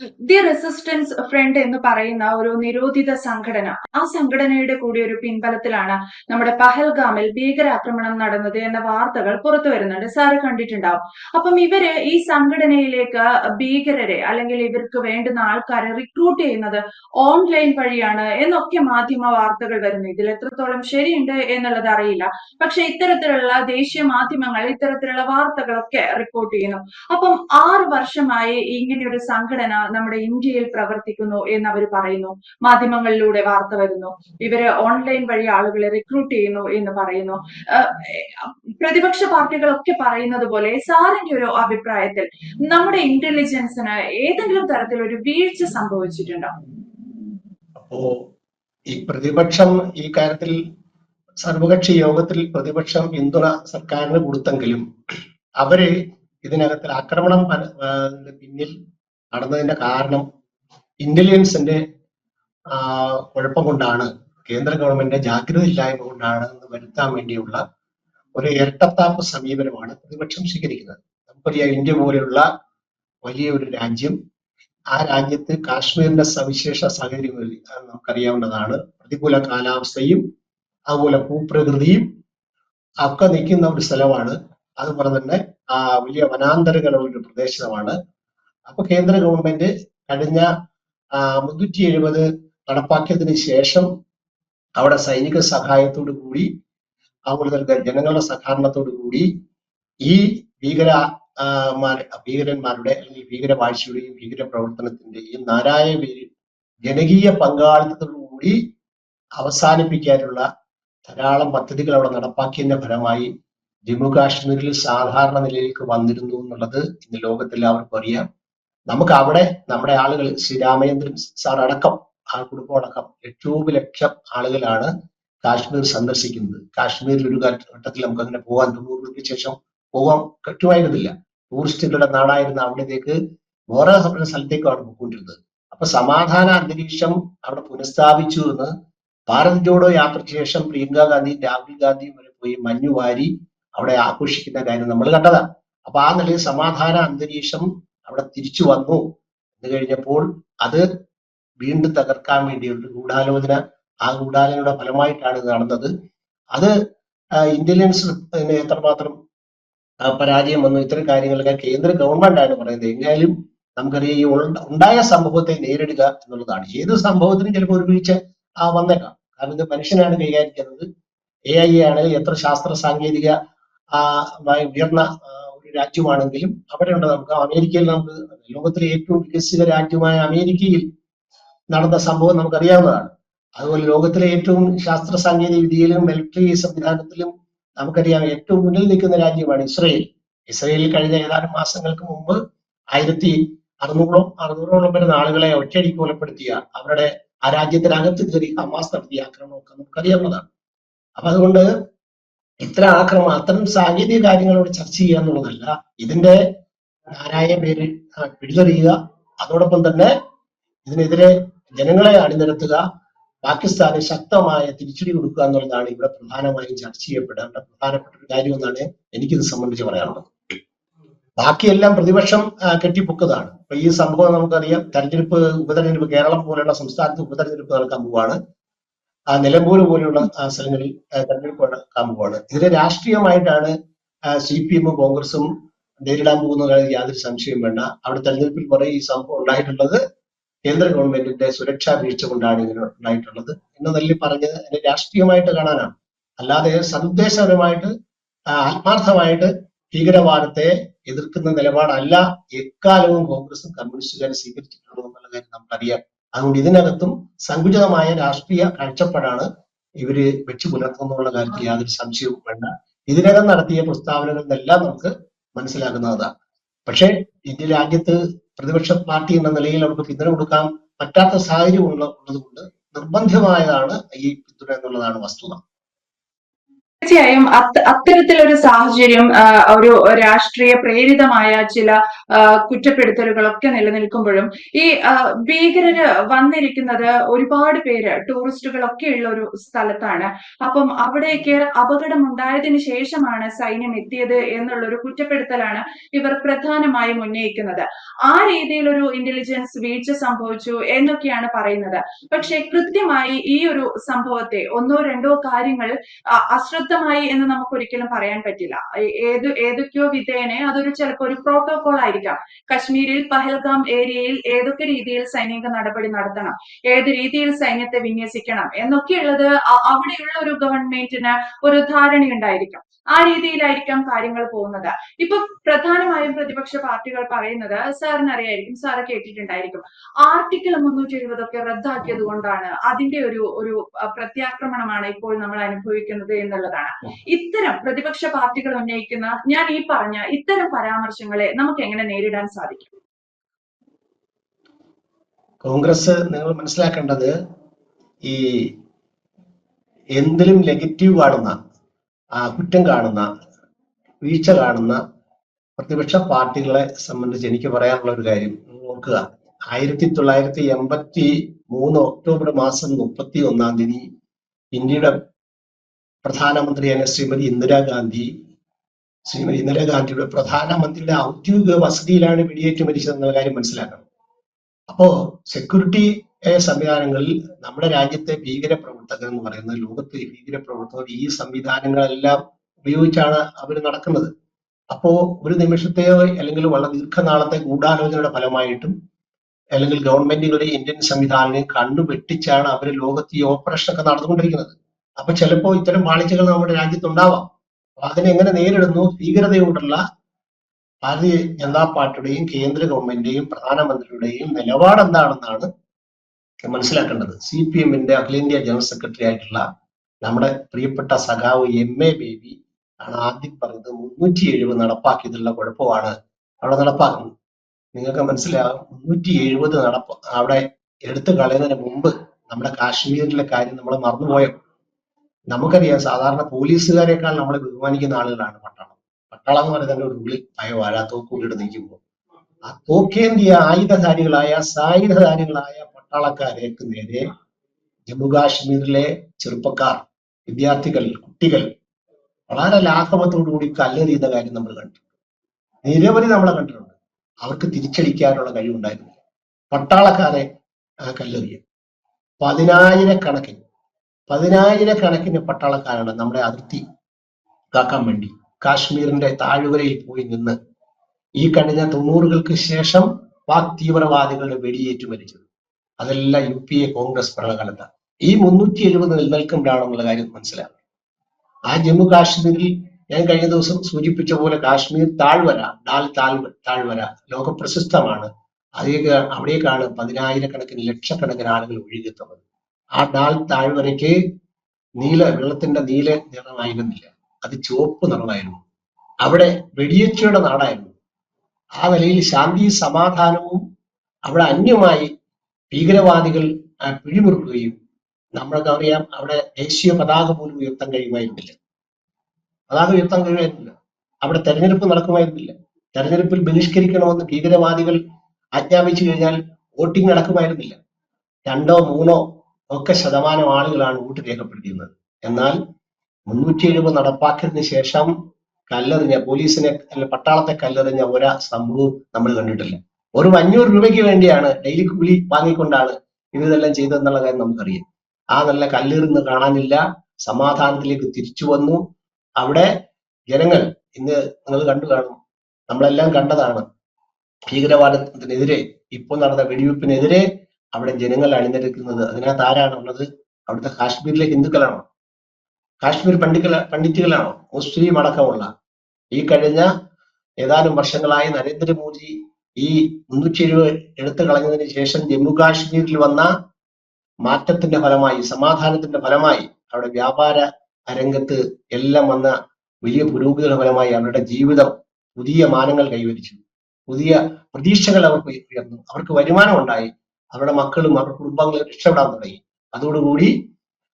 The resistance front എന്ന് പറയുന്ന ഒരു നിരോധിത സംഘടന. ആ സംഘടനയുടെ കൂടി ഒരു പിൻബലത്തിലാണ് നമ്മുടെ പഹൽഗാമിൽ ഭീകരാക്രമണം നടന്നത് എന്ന വാർത്തകൾ പുറത്തു വരുന്നുണ്ട്. സാറ് കണ്ടിട്ടുണ്ടാവും. അപ്പം ഇവർ ഈ സംഘടനയിലേക്ക് ഭീകരരെ അല്ലെങ്കിൽ ഇവർക്ക് വേണ്ടുന്ന ആൾക്കാരെ റിക്രൂട്ട് ചെയ്യുന്നത് ഓൺലൈൻ വഴിയാണ് എന്നൊക്കെ മാധ്യമ വാർത്തകൾ വരുന്നു. ഇതിൽ എത്രത്തോളം ശരിയുണ്ട് എന്നുള്ളത് അറിയില്ല. പക്ഷെ ഇത്തരത്തിലുള്ള ദേശീയ മാധ്യമങ്ങൾ ഇത്തരത്തിലുള്ള വാർത്തകളൊക്കെ റിപ്പോർട്ട് ചെയ്യുന്നു. അപ്പം ആറ് വർഷമായി ഇങ്ങനെയൊരു സംഘടന നമ്മുടെ ഇന്ത്യയിൽ പ്രവർത്തിക്കുന്നു എന്ന് അവർ പറയുന്നു. മാധ്യമങ്ങളിലൂടെ വാർത്ത വരുന്നു. ഇവർ ഓൺലൈൻ വഴി ആളുകളെ റിക്രൂട്ട് ചെയ്യുന്നു എന്ന് പറയുന്നു. പ്രതിപക്ഷ പാർട്ടികളൊക്കെ പറയുന്നത് പോലെ സാറിന്റെ ഒരു അഭിപ്രായത്തിൽ നമ്മുടെ ഇന്റലിജൻസിന് ഏതെങ്കിലും തരത്തിൽ ഒരു വീഴ്ച സംഭവിച്ചിട്ടുണ്ടോ? ഈ പ്രതിപക്ഷം ഈ കാര്യത്തിൽ സർവകക്ഷി യോഗത്തിൽ പ്രതിപക്ഷം പിന്തുണ സർക്കാരിന് കൊടുത്തെങ്കിലും അവർ ഇതിനകത്തിൽ ആക്രമണം പിന്നിൽ നടന്നതിന്റെ കാരണം ഇന്റലിജൻസിന്റെ കുഴപ്പം കൊണ്ടാണ് കേന്ദ്ര ഗവൺമെന്റ് ജാഗ്രത ഇല്ലായ്മ കൊണ്ടാണ് എന്ന് വരുത്താൻ വേണ്ടിയുള്ള ഒരു ഇരട്ടത്താപ്പ് സമീപനമാണ് പ്രതിപക്ഷം സ്വീകരിക്കുന്നത്. നമുക്കറിയാം ഇന്ത്യ പോലെയുള്ള വലിയ ഒരു രാജ്യം ആ രാജ്യത്ത് കാശ്മീരിന്റെ സവിശേഷ സാഹചര്യങ്ങളിൽ നമുക്കറിയാവുന്നതാണ്. പ്രതികൂല കാലാവസ്ഥയും അതുപോലെ ഭൂപ്രകൃതിയും ഒക്കെ നിൽക്കുന്ന ഒരു സ്ഥലമാണ്. അതുപോലെ തന്നെ ആ വലിയ വനാന്തരങ്ങളുള്ള ഒരു പ്രദേശമാണ്. അപ്പൊ കേന്ദ്ര ഗവൺമെന്റ് കഴിഞ്ഞ മുന്നൂറ്റി എഴുപത് നടപ്പാക്കിയതിന് ശേഷം അവിടെ സൈനിക സഹായത്തോടു കൂടി അതുപോലെ ജനങ്ങളുടെ സഹകരണത്തോടു കൂടി ഈ ഭീകര ഭീകരന്മാരുടെ അല്ലെങ്കിൽ ഭീകരവാഴ്ചയുടെയും ഭീകര പ്രവർത്തനത്തിന്റെയും നാരായ ജനകീയ പങ്കാളിത്തത്തോടുകൂടി അവസാനിപ്പിക്കാനുള്ള ധാരാളം പദ്ധതികൾ അവിടെ നടപ്പാക്കിയതിന്റെ ഫലമായി ജമ്മു കാശ്മീരിൽ സാധാരണ നിലയിലേക്ക് വന്നിരുന്നു എന്നുള്ളത് ഇന്ന് ലോകത്തെല്ലാവർക്കും അറിയാം. നമുക്ക് അവിടെ നമ്മുടെ ആളുകൾ ശ്രീ രാമചന്ദ്രൻ സാർ അടക്കം ആ കുടുംബം അടക്കം ഏറ്റവും ലക്ഷം ആളുകളാണ് കാശ്മീർ സന്ദർശിക്കുന്നത്. കാശ്മീരിൽ ഒരു ഘട്ടത്തിൽ നമുക്ക് അങ്ങനെ പോകാൻ തൊണ്ണൂറുകൾക്ക് ശേഷം പോകാൻ പറ്റുമായിരുന്നില്ല ടൂറിസ്റ്റുകളുടെ നാടായിരുന്ന അവിടത്തേക്ക് വേറെ സ്ഥലത്തേക്കാണ് പോയിക്കൊണ്ടിരുന്നത്. അപ്പൊ സമാധാന അന്തരീക്ഷം അവിടെ പുനഃസ്ഥാപിച്ചു എന്ന് ഭാരത് ജോഡോ യാത്രയ്ക്ക് ശേഷം പ്രിയങ്ക ഗാന്ധി രാഹുൽ ഗാന്ധിയും വരെ പോയി മഞ്ഞു വാരി അവിടെ ആഘോഷിക്കുന്ന കാര്യം നമ്മൾ കണ്ടതാണ്. അപ്പൊ ആ നിലയിൽ സമാധാന അന്തരീക്ഷം അവിടെ തിരിച്ചു വന്നു. എന്ന് കഴിഞ്ഞപ്പോൾ അത് വീണ്ടും തകർക്കാൻ വേണ്ടിയുള്ള ഗൂഢാലോചന ആ ഗൂഢാലോചനയുടെ ഫലമായിട്ടാണ് ഇത് നടന്നത്. അത് ഇന്റലിജൻസ് എത്രമാത്രം പരാജയം വന്നു ഇത്തരം കാര്യങ്ങളൊക്കെ കേന്ദ്ര ഗവൺമെന്റ് ആണ് പറയുന്നത്. എങ്ങനെയും നമുക്കറിയാം ഈ ഉണ്ടായ സംഭവത്തെ നേരിടുക എന്നുള്ളതാണ്. ഏത് സംഭവത്തിനും ചിലപ്പോൾ ഒരു വീഴ്ച ആ വന്നേക്കാം. കാരണം ഇത് മനുഷ്യനാണ് കൈകാര്യം എ ഐ ആണെങ്കിൽ എത്ര ശാസ്ത്ര സാങ്കേതിക ആ ഉയർന്ന രാജ്യമാണെങ്കിലും ഉണ്ട് നമുക്ക് അമേരിക്കയിൽ നമുക്ക് ലോകത്തിലെ ഏറ്റവും വികസിത രാജ്യമായ അമേരിക്കയിൽ നടന്ന സംഭവം നമുക്കറിയാവുന്നതാണ്. അതുപോലെ ലോകത്തിലെ ഏറ്റവും ശാസ്ത്ര സാങ്കേതിക വിദ്യയിലും മിലിറ്ററി സംവിധാനത്തിലും നമുക്കറിയാം ഏറ്റവും മുന്നിൽ നിൽക്കുന്ന രാജ്യമാണ് ഇസ്രയേൽ. ഇസ്രയേലിൽ കഴിഞ്ഞ ഏതാനും മാസങ്ങൾക്ക് മുമ്പ് ആയിരത്തി അറുന്നൂറോളം അറുന്നൂറോളം വരുന്ന ആളുകളെ ഒറ്റയടിക്ക് കൊലപ്പെടുത്തിയ അവരുടെ ആ രാജ്യത്തിനകത്ത് കയറി ഹമാസ് നടത്തിയ ആക്രമണമൊക്കെ നമുക്കറിയാവുന്നതാണ്. അപ്പൊ അതുകൊണ്ട് ഇത്ര ആക്രമണം അത്തരം സാങ്കേതിക കാര്യങ്ങളോട് ചർച്ച ചെയ്യുക എന്നുള്ളതല്ല. ഇതിന്റെ നാരായ പേര് പിടിതെറിയുക അതോടൊപ്പം തന്നെ ഇതിനെതിരെ ജനങ്ങളെ അണിനിരത്തുക. പാകിസ്ഥാന് ശക്തമായ തിരിച്ചടി കൊടുക്കുക എന്നുള്ളതാണ് ഇവിടെ പ്രധാനമായും ചർച്ച ചെയ്യപ്പെടേണ്ട പ്രധാനപ്പെട്ട ഒരു കാര്യം എന്നാണ് എനിക്കിത് സംബന്ധിച്ച് പറയാനുള്ളത്. ബാക്കിയെല്ലാം പ്രതിപക്ഷം കെട്ടിപ്പൊക്കതാണ് അപ്പൊ ഈ സംഭവം നമുക്കറിയാം. തെരഞ്ഞെടുപ്പ് ഉപതെരഞ്ഞെടുപ്പ് കേരളം പോലെയുള്ള സംസ്ഥാനത്ത് ഉപതെരഞ്ഞെടുപ്പ് നടക്കാൻ പോവുകയാണ് ആ നിലമ്പൂർ പോലെയുള്ള സ്ഥലങ്ങളിൽ തെരഞ്ഞെടുപ്പ് നടക്കാൻ പോവാണ് ഇതിനെ രാഷ്ട്രീയമായിട്ടാണ് സി പി എമ്മും കോൺഗ്രസും നേരിടാൻ പോകുന്ന കാര്യത്തിൽ യാതൊരു സംശയവും വേണ്ട. അവിടെ തെരഞ്ഞെടുപ്പിൽ കുറെ ഈ സംഭവം ഉണ്ടായിട്ടുള്ളത് കേന്ദ്ര ഗവൺമെന്റിന്റെ സുരക്ഷാ വീഴ്ച കൊണ്ടാണ് ഇങ്ങനെ ഉണ്ടായിട്ടുള്ളത്. എന്ന് തല്ലി പറഞ്ഞത് അതിനെ രാഷ്ട്രീയമായിട്ട് കാണാനാണ്. അല്ലാതെ സന്ദേശപരമായിട്ട് ആത്മാർത്ഥമായിട്ട് ഭീകരവാദത്തെ എതിർക്കുന്ന നിലപാടല്ല എക്കാലവും കോൺഗ്രസും കമ്മ്യൂണിസ്റ്റുകാരും സ്വീകരിച്ചിട്ടുള്ളത് എന്നുള്ള കാര്യം നമുക്കറിയാം അതുകൊണ്ട് ഇതിനകത്തും സങ്കുചിതമായ രാഷ്ട്രീയ കാഴ്ചപ്പാടാണ് ഇവർ വെച്ചു പുലർത്തുന്നുള്ള കാര്യത്തിൽ യാതൊരു സംശയവും വേണ്ട. ഇതിനകം നടത്തിയ പ്രസ്താവനകളിൽ നിന്നെല്ലാം നമുക്ക് മനസ്സിലാക്കുന്നതാണ് പക്ഷേ ഇന്ത്യ രാജ്യത്ത് പ്രതിപക്ഷ പാർട്ടി എന്ന നിലയിൽ അവർക്ക് പിന്തുണ കൊടുക്കാൻ പറ്റാത്ത സാഹചര്യം ഉള്ള ഉള്ളതുകൊണ്ട് നിർബന്ധമായതാണ് ഈ പിന്തുണ എന്നുള്ളതാണ് വസ്തുത. തീർച്ചയായും അത്ത- അത്തരത്തിലൊരു സാഹചര്യം ഒരു രാഷ്ട്രീയ പ്രേരിതമായ ചില കുറ്റപ്പെടുത്തലുകളൊക്കെ നിലനിൽക്കുമ്പോഴും ഈ ഭീകരര് വന്നിരിക്കുന്നത് ഒരുപാട് പേര് ടൂറിസ്റ്റുകളൊക്കെ ഉള്ള ഒരു സ്ഥലത്താണ്. അപ്പം അവിടേക്ക് അപകടം ഉണ്ടായതിനു ശേഷമാണ് സൈന്യം എത്തിയത് എന്നുള്ളൊരു കുറ്റപ്പെടുത്തലാണ് ഇവർ പ്രധാനമായും ഉന്നയിക്കുന്നത്. ആ രീതിയിലൊരു ഇന്റലിജൻസ് വീഴ്ച സംഭവിച്ചു എന്നൊക്കെയാണ് പറയുന്നത്. പക്ഷെ കൃത്യമായി ഈ ഒരു സംഭവത്തെ ഒന്നോ രണ്ടോ കാര്യങ്ങൾ അ- അശ്രദ്ധമായി എന്ന് നമുക്ക് ഒരിക്കലും പറയാൻ പറ്റില്ല. ഏത് ഏതൊക്കെയോ വിധേയനെ അതൊരു ചിലപ്പോൾ ഒരു പ്രോട്ടോകോൾ ആയിരിക്കാം. കശ്മീരിൽ പഹൽഗാം ഏരിയയിൽ ഏതൊക്കെ രീതിയിൽ സൈനിക നടപടി നടത്തണം ഏത് രീതിയിൽ സൈന്യത്തെ വിന്യസിക്കണം എന്നൊക്കെയുള്ളത് അവിടെയുള്ള ഒരു ഗവൺമെന്റിന് ഒരു ധാരണയുണ്ടായിരിക്കും. ആ രീതിയിലായിരിക്കാം കാര്യങ്ങൾ പോകുന്നത്. ഇപ്പൊ പ്രധാനമായും പ്രതിപക്ഷ പാർട്ടികൾ പറയുന്നത് സാറിന് അറിയായിരിക്കും സാറ് കേട്ടിട്ടുണ്ടായിരിക്കും ആർട്ടിക്കിൾ മുന്നൂറ്റി എഴുപതൊക്കെ റദ്ദാക്കിയത് കൊണ്ടാണ് അതിന്റെ ഒരു ഒരു പ്രത്യാക്രമണമാണ് ഇപ്പോൾ നമ്മൾ അനുഭവിക്കുന്നത് എന്നുള്ളതാണ് ഇത്തരം പ്രതിപക്ഷ പാർട്ടികൾ ഉന്നയിക്കുന്ന ഞാൻ ഈ പറഞ്ഞ ഇത്തരം പരാമർശങ്ങളെ നമുക്ക് എങ്ങനെ നേരിടാൻ സാധിക്കും? കോൺഗ്രസ് നിങ്ങൾ മനസ്സിലാക്കേണ്ടത് ഈ എന്തിലും നെഗറ്റീവ് കാണുന്ന കുറ്റം കാണുന്ന വീഴ്ച കാണുന്ന പ്രതിപക്ഷ പാർട്ടികളെ സംബന്ധിച്ച് എനിക്ക് പറയാനുള്ള ഒരു കാര്യം നോക്കുക ആയിരത്തി തൊള്ളായിരത്തി എൺപത്തി മൂന്ന് ഒക്ടോബർ മാസം മുപ്പത്തി ഒന്നാം തീയതി ഇന്ത്യയുടെ പ്രധാനമന്ത്രിയായ ശ്രീമതി ഇന്ദിരാഗാന്ധി ശ്രീമതി ഇന്ദിരാഗാന്ധിയുടെ പ്രധാനമന്ത്രിയുടെ ഔദ്യോഗിക വസതിയിലാണ് വെടിയേറ്റ് മരിച്ചതെന്നുള്ള കാര്യം മനസ്സിലാക്കണം. അപ്പോ സെക്യൂരിറ്റി സംവിധാനങ്ങളിൽ നമ്മുടെ രാജ്യത്തെ ഭീകര പ്രവർത്തകർ എന്ന് പറയുന്നത് ലോകത്തെ ഭീകര പ്രവർത്തകർ ഈ സംവിധാനങ്ങളെല്ലാം ഉപയോഗിച്ചാണ് അവർ നടക്കുന്നത്. അപ്പോ ഒരു നിമിഷത്തെയോ അല്ലെങ്കിൽ വളരെ ദീർഘനാളത്തെ ഗൂഢാലോചനയുടെ ഫലമായിട്ടും അല്ലെങ്കിൽ ഗവൺമെന്റുകളുടെ ഇന്ത്യൻ സംവിധാനം കണ്ണു വെട്ടിച്ചാണ് അവർ ലോകത്ത് ഈ ഓപ്പറേഷൻ ഒക്കെ നടന്നുകൊണ്ടിരിക്കുന്നത്. അപ്പൊ ചിലപ്പോ ഇത്തരം പാളിച്ചകൾ നമ്മുടെ രാജ്യത്തുണ്ടാവാം. അപ്പൊ അതിനെങ്ങനെ നേരിടുന്നു? ഭീകരതയോടുള്ള ഭാരതീയ ജനതാ പാർട്ടിയുടെയും കേന്ദ്ര ഗവൺമെന്റിന്റെയും പ്രധാനമന്ത്രിയുടെയും നിലപാട് എന്താണെന്നാണ് മനസ്സിലാക്കേണ്ടത്. സി പി എമ്മിന്റെ അഖിലേന്ത്യാ ജനറൽ സെക്രട്ടറി ആയിട്ടുള്ള നമ്മുടെ പ്രിയപ്പെട്ട സഖാവ് എം എ ബേബി ആണ് ആദ്യം പറഞ്ഞത് മുന്നൂറ്റി എഴുപത് നടപ്പാക്കിയതിലുള്ള കുഴപ്പമാണ് അവിടെ നടപ്പാക്കുന്നത്. നിങ്ങൾക്ക് മനസ്സിലാകും മുന്നൂറ്റി എഴുപത് നടപ്പ് അവിടെ എടുത്തു കളയുന്നതിന് മുമ്പ് നമ്മുടെ കാശ്മീരിലെ കാര്യം നമ്മൾ മറന്നുപോയോ? നമുക്കറിയാം സാധാരണ പോലീസുകാരെക്കാൾ നമ്മളെ ബഹുമാനിക്കുന്ന ആളുകളാണ് പട്ടാളം. പട്ടാളം എന്ന് പറയുന്നത് ഒരു ഉള്ളി ഭയവാഴ തോക്കുള്ളിട്ട് നിൽക്കുമ്പോൾ ആ തോക്കേന്തിയ ആയുധധാരികളായ സായുധധാരികളായ പട്ടാളക്കാരേക്ക് നേരെ ജമ്മു കാശ്മീരിലെ ചെറുപ്പക്കാർ വിദ്യാർത്ഥികൾ കുട്ടികൾ വളരെ ലാഘവത്തോടു കൂടി കല്ലെറിയുന്ന കാര്യം നമ്മൾ കണ്ടു. നിരവധി നമ്മളെ കണ്ടിട്ടുണ്ട്. അവർക്ക് തിരിച്ചടിക്കാനുള്ള കഴിവുണ്ടായിരുന്നു പട്ടാളക്കാരെ കല്ലെറിയ പതിനായിരക്കണക്കിന് പതിനായിരക്കണക്കിന് പട്ടാളക്കാരാണ് നമ്മുടെ അതിർത്തി കാക്കാൻ വേണ്ടി. കാശ്മീരിന്റെ താഴ്വരയിൽ പോയി നിന്ന് ഈ കഴിഞ്ഞ തൊണ്ണൂറുകൾക്ക് ശേഷം പാക് തീവ്രവാദികളുടെ വെടിയേറ്റ് മരിച്ചത് അതെല്ലാം യു പി എ കോൺഗ്രസ് ഭരണകാലത്താണ് ഈ മുന്നൂറ്റി എഴുപത് നിലനിൽക്കുമ്പോഴാണെന്നുള്ള കാര്യം മനസ്സിലാക്കുക ആ ജമ്മു കാശ്മീരിൽ ഞാൻ കഴിഞ്ഞ ദിവസം സൂചിപ്പിച്ച പോലെ കാശ്മീർ താഴ്വര ഡാൽ താഴ്വ താഴ്വര ലോകപ്രശസ്തമാണ്. അതേ അവിടേക്കാണ് പതിനായിരക്കണക്കിന് ലക്ഷക്കണക്കിന് ആളുകൾ ഒഴുകിയെത്തുന്നത്. ആ ഡാൾ താഴ്വരയ്ക്ക് നീല വെള്ളത്തിന്റെ നീല നിറമായിരുന്നില്ല. അത് ചുവപ്പ് നിറമായിരുന്നു. അവിടെ വെടിയേറ്റയുടെ നാടായിരുന്നു. ആ നിലയിൽ ശാന്തി സമാധാനവും അവിടെ അന്യമായി ഭീകരവാദികൾ പിഴിമുറുക്കുകയും നമ്മൾക്ക് അറിയാം അവിടെ ദേശീയ പതാക പോലും ഉയർത്താൻ കഴിയുമായിരുന്നില്ല. പതാക ഉയർത്താൻ കഴിയുമായിരുന്നില്ല. അവിടെ തെരഞ്ഞെടുപ്പ് നടക്കുമായിരുന്നില്ല. തെരഞ്ഞെടുപ്പിൽ ബഹിഷ്കരിക്കണമെന്ന് ഭീകരവാദികൾ ആജ്ഞാപിച്ചു കഴിഞ്ഞാൽ വോട്ടിംഗ് നടക്കുമായിരുന്നില്ല. രണ്ടോ മൂന്നോ ഒക്കെ ശതമാനം ആളുകളാണ് വോട്ട് രേഖപ്പെടുത്തിയിരുന്നത്. എന്നാൽ മുന്നൂറ്റി എഴുപത് നടപ്പാക്കിയതിനു ശേഷം കല്ലെറിഞ്ഞ പോലീസിനെ അല്ലെങ്കിൽ പട്ടാളത്തെ കല്ലെറിഞ്ഞ ഒരു സംഭവവും നമ്മൾ കണ്ടിട്ടില്ല. ഒരു അഞ്ഞൂറ് രൂപയ്ക്ക് വേണ്ടിയാണ് ഡെയിലി കൂലി വാങ്ങിക്കൊണ്ടാണ് ഇതെല്ലാം ചെയ്തതെന്നുള്ള കാര്യം നമുക്കറിയാം. ആ നല്ല കല്ലെറിന്ന് കാണാനില്ല. സമാധാനത്തിലേക്ക് തിരിച്ചു വന്നു. അവിടെ ജനങ്ങൾ ഇന്ന് നിങ്ങൾ കണ്ടു കാണും. നമ്മളെല്ലാം കണ്ടതാണ് ഭീകരവാദത്തിനെതിരെ ഇപ്പോൾ നടന്ന വെടിവെപ്പിനെതിരെ അവിടെ ജനങ്ങൾ അണിനിരക്കുന്നത്. അതിനകത്ത് ആരാണ് ഉള്ളത്? അവിടുത്തെ കാശ്മീരിലെ ഹിന്ദുക്കളാണോ? കാശ്മീർ പണ്ഡിക്കള പണ്ഡിറ്റുകളാണോ? മുസ്ലിം അടക്കമുള്ള. ഈ കഴിഞ്ഞ ഏതാനും വർഷങ്ങളായി നരേന്ദ്രമോദി ഈ മുന്നൂറ്റി എഴുപത് എടുത്തു കളഞ്ഞതിന് ശേഷം ജമ്മു കാശ്മീരിൽ വന്ന മാറ്റത്തിന്റെ ഫലമായി സമാധാനത്തിന്റെ ഫലമായി അവിടെ വ്യാപാര രംഗത്ത് എല്ലാം വന്ന വലിയ പുരോഗതിയുടെ ഫലമായി അവരുടെ ജീവിതം പുതിയ മാനങ്ങൾ കൈവരിച്ചു. പുതിയ പ്രതീക്ഷകൾ അവർക്ക് ഉയർന്നു. അവർക്ക് വരുമാനം ഉണ്ടായി. അവരുടെ മക്കളും അവരുടെ കുടുംബങ്ങളും രക്ഷപ്പെടാൻ തുടങ്ങി. അതോടുകൂടി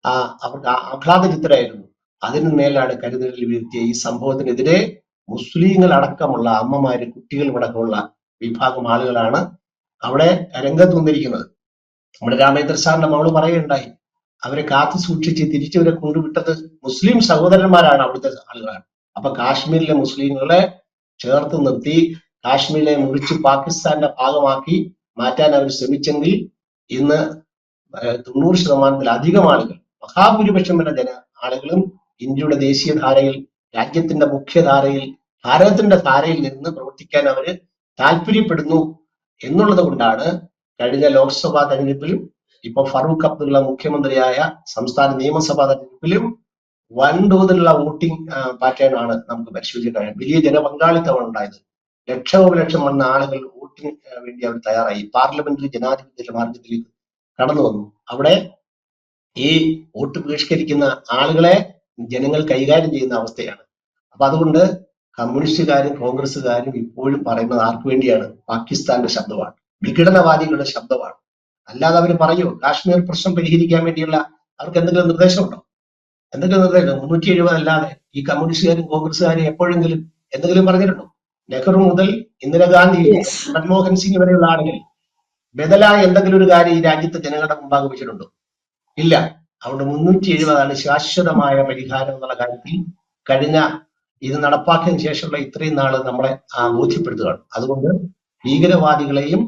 ആ അവർക്ക് ആഹ്ലാദ ആഹ്ലാദചിത്തരായിരുന്നു. അതിന് മേലാണ് കരുതലിൽ വീഴ്ത്തിയ ഈ സംഭവത്തിനെതിരെ മുസ്ലിങ്ങൾ അടക്കമുള്ള അമ്മമാര് കുട്ടികളും അടക്കമുള്ള വിഭാഗം ആളുകളാണ് അവിടെ രംഗത്ത് വന്നിരിക്കുന്നത് നമ്മുടെ രാമേന്ദ്ര സാറിന്റെ മകൾ പറയുകയുണ്ടായി. അവരെ കാത്തു സൂക്ഷിച്ച് തിരിച്ചവരെ കൊണ്ടുവിട്ടത് മുസ്ലിം സഹോദരന്മാരാണ് അവിടുത്തെ ആളുകളാണ്. അപ്പൊ കാശ്മീരിലെ മുസ്ലിങ്ങളെ ചേർത്ത് നിർത്തി കാശ്മീരിലെ മുറിച്ച് പാകിസ്ഥാന്റെ ഭാഗമാക്കി മാറ്റാൻ അവർ ശ്രമിച്ചെങ്കിൽ ഇന്ന് തൊണ്ണൂറ് ശതമാനത്തിലധികം ആളുകൾ മഹാഭൂരിപക്ഷം വരുന്ന ജന ആളുകളും ഇന്ത്യയുടെ ദേശീയ ധാരയിൽ രാജ്യത്തിന്റെ മുഖ്യധാരയിൽ ഭാരതത്തിന്റെ ധാരയിൽ നിന്ന് പ്രവർത്തിക്കാൻ അവർ താല്പര്യപ്പെടുന്നു എന്നുള്ളത് കൊണ്ടാണ് കഴിഞ്ഞ ലോക്സഭാ തെരഞ്ഞെടുപ്പിലും ഇപ്പൊ ഫറൂഖ് അബ്ദുള്ള മുഖ്യമന്ത്രിയായ സംസ്ഥാന നിയമസഭാ തെരഞ്ഞെടുപ്പിലും വൻതോതിലുള്ള വോട്ടിംഗ് പാറ്റേൺ ആണ് നമുക്ക് പരിശോധിക്കാൻ വലിയ ജനപങ്കാളിത്തമാണ് ഉണ്ടായത്. ലക്ഷോപലക്ഷം വന്ന ആളുകൾ വോട്ടിന് വേണ്ടി അവർ തയ്യാറായി. പാർലമെന്ററി ജനാധിപത്യ മാർഗത്തിലേക്ക് കടന്നു വന്നു. അവിടെ ഈ വോട്ട് ബഹിഷ്കരിക്കുന്ന ആളുകളെ ജനങ്ങൾ കൈകാര്യം ചെയ്യുന്ന അവസ്ഥയാണ്. അപ്പൊ അതുകൊണ്ട് കമ്മ്യൂണിസ്റ്റുകാരും കോൺഗ്രസ്സുകാരും ഇപ്പോഴും പറയുന്നത് ആർക്കു വേണ്ടിയാണ്? പാകിസ്ഥാന്റെ ശബ്ദമാണ്. വിഘടനവാദികളുടെ ശബ്ദമാണ്. അല്ലാതെ അവർ പറയൂ? കാശ്മീർ പ്രശ്നം പരിഹരിക്കാൻ വേണ്ടിയുള്ള അവർക്ക് എന്തെങ്കിലും നിർദ്ദേശമുണ്ടോ? എന്തെങ്കിലും നിർദ്ദേശം? മുന്നൂറ്റി എഴുപത് അല്ലാതെ ഈ കമ്മ്യൂണിസ്റ്റുകാരും കോൺഗ്രസ്സുകാരും എപ്പോഴെങ്കിലും എന്തെങ്കിലും പറഞ്ഞിട്ടുണ്ടോ? നെഹ്റു മുതൽ ഇന്ദിരാഗാന്ധി. മൻമോഹൻ സിംഗ് വരെയുള്ള ആളുകൾ ബദലായ എന്തെങ്കിലും ഒരു കാര്യം ഈ രാജ്യത്തെ ജനങ്ങളുടെ മുമ്പാകെ വെച്ചിട്ടുണ്ടോ? ഇല്ല. അതുകൊണ്ട് മുന്നൂറ്റി എഴുപതാണ് ശാശ്വതമായ പരിഹാരം എന്നുള്ള കാര്യത്തിൽ കഴിഞ്ഞ ഇത് നടപ്പാക്കിയതിനു ശേഷമുള്ള ഇത്രയും നാൾ നമ്മളെ ബോധ്യപ്പെടുത്തുകയാണ് അതുകൊണ്ട് ഭീകരവാദികളെയും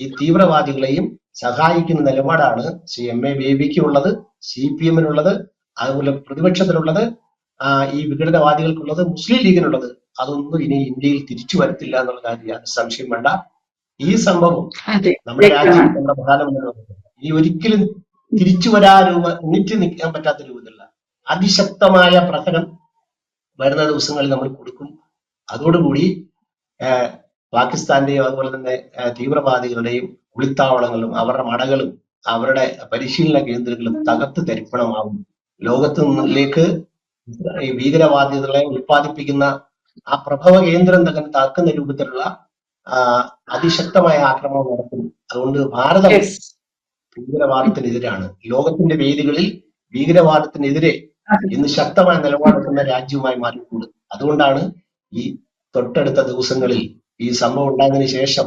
ഈ തീവ്രവാദികളെയും സഹായിക്കുന്ന നിലപാടാണ് സി എം എ ബേബിക്ക് ഉള്ളത് സി പി എമ്മിനുള്ളത് അതുപോലെ പ്രതിപക്ഷത്തിനുള്ളത് ഈ വിഘടനവാദികൾക്കുള്ളത് മുസ്ലിം ലീഗിനുള്ളത്. അതൊന്നും ഇനി ഇന്ത്യയിൽ തിരിച്ചു വരത്തില്ല എന്നുള്ള കാര്യം സംശയം വേണ്ട. ഈ സംഭവം നമ്മുടെ രാജ്യം നമ്മുടെ പ്രധാനമന്ത്രി. ഇനി ഒരിക്കലും തിരിച്ചു വരാ രൂപ ഒന്നിച്ചു നിൽക്കാൻ പറ്റാത്ത രൂപത്തിലുള്ള അതിശക്തമായ പ്രഹരം വരുന്ന ദിവസങ്ങളിൽ നമ്മൾ കൊടുക്കും. അതോടുകൂടി പാകിസ്ഥാന്റെയും അതുപോലെ തന്നെ തീവ്രവാദികളുടെയും ഒളിത്താവളങ്ങളും അവരുടെ മടകളും അവരുടെ പരിശീലന കേന്ദ്രങ്ങളും തകർത്ത് തരിപ്പണമാവും. ലോകത്ത് നിന്നിലേക്ക് ഈ ഭീകരവാദികളെ ഉത്പാദിപ്പിക്കുന്ന ആ പ്രഭവ കേന്ദ്രം തന്നെ താക്കുന്ന രൂപത്തിലുള്ള അതിശക്തമായ ആക്രമണം നടക്കുന്നു അതുകൊണ്ട് ഭാരതം. ഭീകരവാദത്തിനെതിരാണ് ലോകത്തിന്റെ വേദികളിൽ ഭീകരവാദത്തിനെതിരെ. ഇന്ന് ശക്തമായ നിലപാടെടുക്കുന്ന രാജ്യവുമായി മാറിയിട്ടുണ്ട് അതുകൊണ്ടാണ് ഈ തൊട്ടടുത്ത ദിവസങ്ങളിൽ ഈ സംഭവം ഉണ്ടായതിനു ശേഷം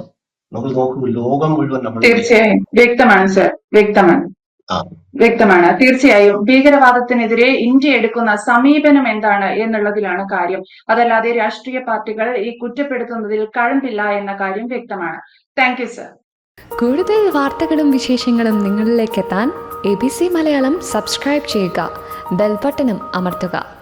നമുക്ക് നോക്കൂ ലോകം മുഴുവൻ നമ്മൾ തീർച്ചയായും വ്യക്തമാണ് സർ വ്യക്തമാണ്. വ്യക്തമാണ്. തീർച്ചയായും ഭീകരവാദത്തിനെതിരെ ഇന്ത്യ എടുക്കുന്ന സമീപനം എന്താണ് എന്നുള്ളതിലാണ് കാര്യം. അതല്ലാതെ രാഷ്ട്രീയ പാർട്ടികൾ ഈ കുറ്റപ്പെടുത്തുന്നതിൽ കഴമ്പില്ല എന്ന കാര്യം വ്യക്തമാണ്. താങ്ക് യു സർ കൂടുതൽ വാർത്തകളും വിശേഷങ്ങളും നിങ്ങളിലേക്ക് എത്താൻ A B C Malayalam subscribe ചെയ്യുക. ബെൽബട്ടനും അമർത്തുക.